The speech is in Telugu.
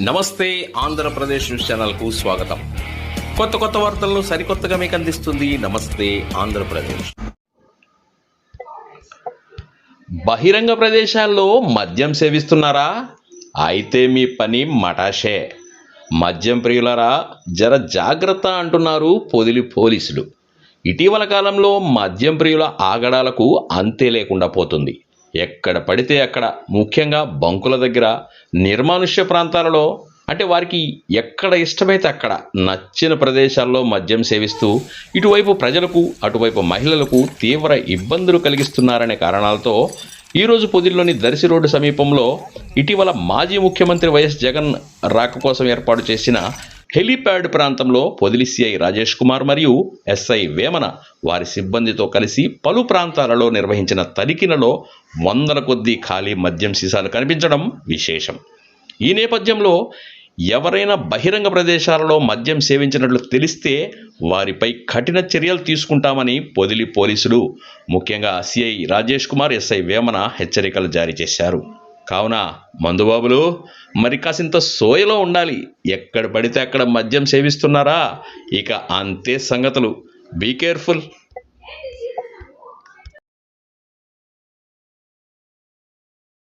నమస్తే ఆంధ్రప్రదేశ్ న్యూస్ ఛానల్కు స్వాగతం. కొత్త కొత్త వార్తలను సరికొత్తగా మీకు అందిస్తుంది నమస్తే ఆంధ్రప్రదేశ్. బహిరంగ ప్రదేశాల్లో మద్యం సేవిస్తున్నారా? అయితే మీ పని మటాషే. మద్యం ప్రియులరా జర జాగ్రత్త అంటున్నారు పొదిలి పోలీసులు. ఇటీవల కాలంలో మద్యం ప్రియుల ఆగడాలకు అంతే లేకుండా పోతుంది. ఎక్కడ పడితే అక్కడ ముఖ్యంగా బంకుల దగ్గర నిర్మానుష్య ప్రాంతాలలో అంటే వారికి ఎక్కడ ఇష్టమైతే అక్కడ నచ్చిన ప్రదేశాల్లో మద్యం సేవిస్తూ ఇటువైపు ప్రజలకు అటువైపు మహిళలకు తీవ్ర ఇబ్బందులు కలిగిస్తున్నారనే కారణాలతో ఈరోజు పొదిల్లోని దర్శి రోడ్డు సమీపంలో ఇటీవల మాజీ ముఖ్యమంత్రి వైఎస్ జగన్ రాక కోసం ఏర్పాటు చేసిన హెలీప్యాడ్ ప్రాంతంలో పొదిలి సిఐ రాజేష్ కుమార్ మరియు ఎస్ఐ వేమన వారి సిబ్బందితో కలిసి పలు ప్రాంతాలలో నిర్వహించిన తనిఖీలలో వందల కొద్దీ ఖాళీ మద్యం సీసాలు కనిపించడం విశేషం. ఈ నేపథ్యంలో ఎవరైనా బహిరంగ ప్రదేశాలలో మద్యం సేవించినట్లు తెలిస్తే వారిపై కఠిన చర్యలు తీసుకుంటామని పొదిలి పోలీసులు ముఖ్యంగా సిఐ రాజేష్ కుమార్ ఎస్ఐ వేమన హెచ్చరికలు జారీ చేశారు. కావున మందుబాబులు మరి కాసింత సోయలో ఉండాలి. ఎక్కడ పడితే అక్కడ మద్యం సేవిస్తున్నారా? ఇక అంతే సంగతులు. Be careful